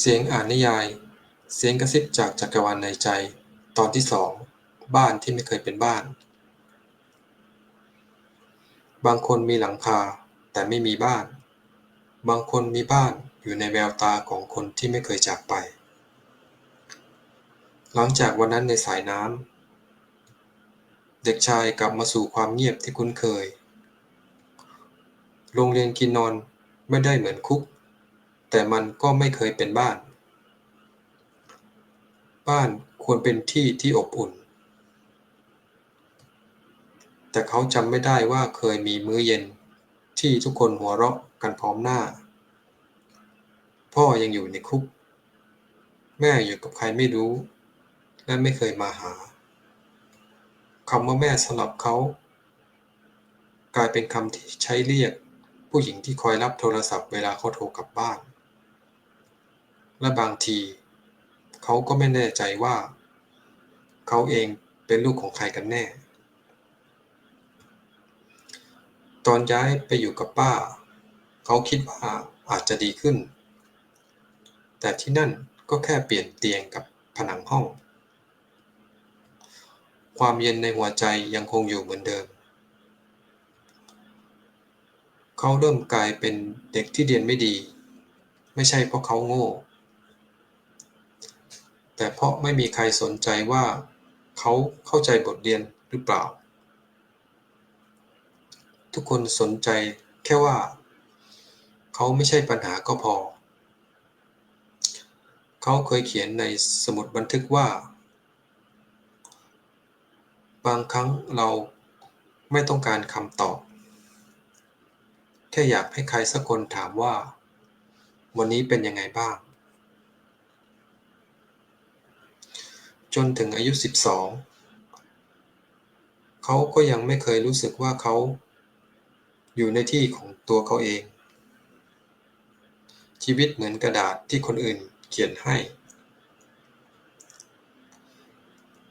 เสียงอ่านนิยาย เสียงกระซิบจากจักรวาลในใจ ตอนที่สอง บ้านที่ไม่เคยเป็นบ้าน บางคนมีหลังคาแต่ไม่มีบ้าน บางคนมีบ้านอยู่ในแววตาของคนที่ไม่เคยจากไป หลังจากวันนั้นในสายน้ำ เด็กชายกลับมาสู่ความเงียบที่คุ้นเคย โรงเรียนกินนอนไม่ได้เหมือนคุก แต่มันก็ไม่เคยเป็นบ้าน บ้านควรเป็นที่ที่อบอุ่น แต่เขาจำไม่ได้ว่าเคยมีมื้อเย็นที่ทุกคนหัวเราะกันพร้อมหน้า พ่อยังอยู่ในคุก แม่อยู่กับใครไม่รู้ และไม่เคยมาหาคำว่าแม่สำหรับเขา กลายเป็นคำที่ใช้เรียกผู้หญิงที่คอยรับโทรศัพท์เวลาเขาโทรกลับบ้าน และบางทีเขาก็ไม่แน่ใจว่าเขาเองเป็นลูกของใครกันแน่ ตอนย้ายไปอยู่กับป้า เขาคิดว่าอาจจะดีขึ้น แต่ที่นั่นก็แค่เปลี่ยนเตียงกับผนังห้อง ความเย็นในหัวใจยังคงอยู่เหมือนเดิม เขาเริ่มกลายเป็นเด็กที่เรียนไม่ดี ไม่ใช่เพราะเขาโง่ แต่เพราะไม่มีใครสนใจว่าเขาเข้าใจบทเรียนหรือเปล่า ทุกคนสนใจแค่ว่า เขาไม่ใช่ปัญหาก็พอ เขาเคยเขียนในสมุดบันทึกว่า บางครั้งเราไม่ต้องการคำตอบ แค่อยากให้ใครสักคนถามว่า วันนี้เป็นยังไงบ้าง จนถึงอายุ 12 เขาก็ยังไม่เคยรู้สึกว่าเขาอยู่ในที่ของตัวเขาเอง ชีวิตเหมือนกระดาษที่คนอื่นเขียนให้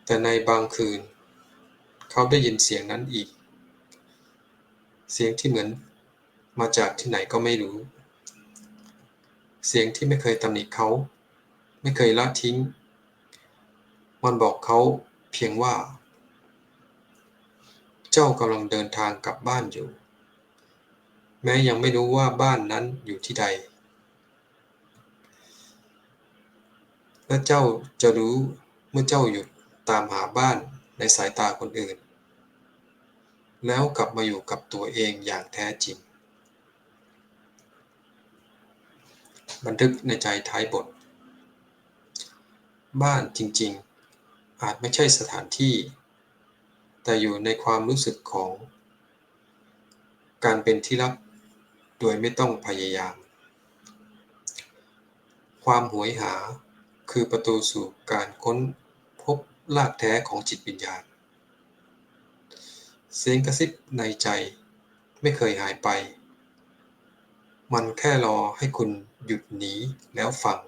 แต่ในบางคืน เขาได้ยินเสียงนั้นอีก เสียงที่เหมือนมาจากที่ไหนก็ไม่รู้ เสียงที่ไม่เคยตำหนิเขา ไม่เคยละทิ้ง มันบอกเขาเพียงว่า เจ้ากำลังเดินทางกลับบ้านอยู่ แม้ยังไม่รู้ว่าบ้านนั้นอยู่ที่ใด และเจ้าจะรู้เมื่อเจ้าหยุดตามหาบ้านในสายตาคนอื่น แล้วกลับมาอยู่กับตัวเองอย่างแท้จริง บันทึกในใจท้ายบท บ้านจริง ๆ อาจไม่ใช่สถานที่ แต่อยู่ในความรู้สึกของ การเป็นที่รักโดยไม่ต้องพยายาม ความหวยหาคือประตูสู่การค้นพบรากแท้ของจิตวิญญาณ เสียงกระซิบในใจไม่เคยหายไป มันแค่รอให้คุณหยุดหนีแล้วฟัง